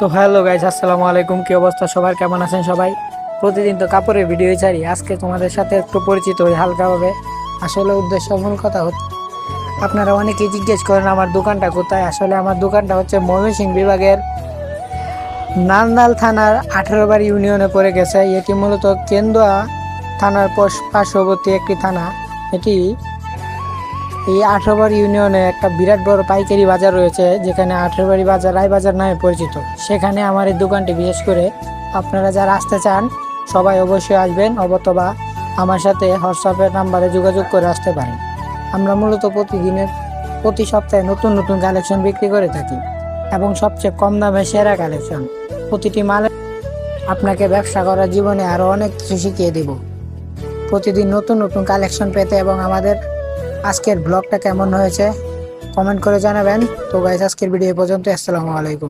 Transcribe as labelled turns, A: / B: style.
A: তো hello guys আসসালামু আলাইকুম। কি অবস্থা সবার? কেমন আছেন সবাই? প্রতিদিন তো কাপড়ের ভিডিও ছাড়ি। আজকে তোমাদের সাথে একটু পরিচিত হই হালকাভাবে আসলে উদ্দেশ্য মূল কথা হচ্ছে, আপনারা অনেকেই জিজ্ঞেস করেন, আমার দোকানটা কোথায়? আসলে আমার দোকানটা হচ্ছে ময়মনসিংহ বিভাগের নান্দাল থানার আঠেরো বাড়ি ইউনিয়নে পড়ে গেছে। এটি মূলত কেন্দুয়া থানার পার্শ্ববর্তী একটি থানা। এটি এই আঠারোবাড়ি ইউনিয়নে একটা বিরাট বড় পাইকারি বাজার রয়েছে, যেখানে আঠারোবাড়ি বাজার রায় বাজার নামে পরিচিত। সেখানে আমার এই দোকানটি বিশেষ করে আপনারা যারা আসতে চান, সবাই অবশ্যই আসবেন অবতবা আমার সাথে হোয়াটসঅ্যাপের নাম্বারে যোগাযোগ করে আসতে পারেন। আমরা মূলত প্রতিদিনের, প্রতি সপ্তাহে নতুন নতুন কালেকশন বিক্রি করে থাকি এবং সবচেয়ে কম দামে সেরা কালেকশন। প্রতিটি মালে আপনাকে ব্যবসা করার জীবনে আরও অনেক কিছু শিখিয়ে দেব। প্রতিদিন নতুন নতুন কালেকশন পেতে এবং আমাদের আজকের ব্লগটা কেমন হয়েছে? কমেন্ট করে জানাবেন। তো গাইজ আজকের ভিডিও পর্যন্ত। আসসালামু আলাইকুম।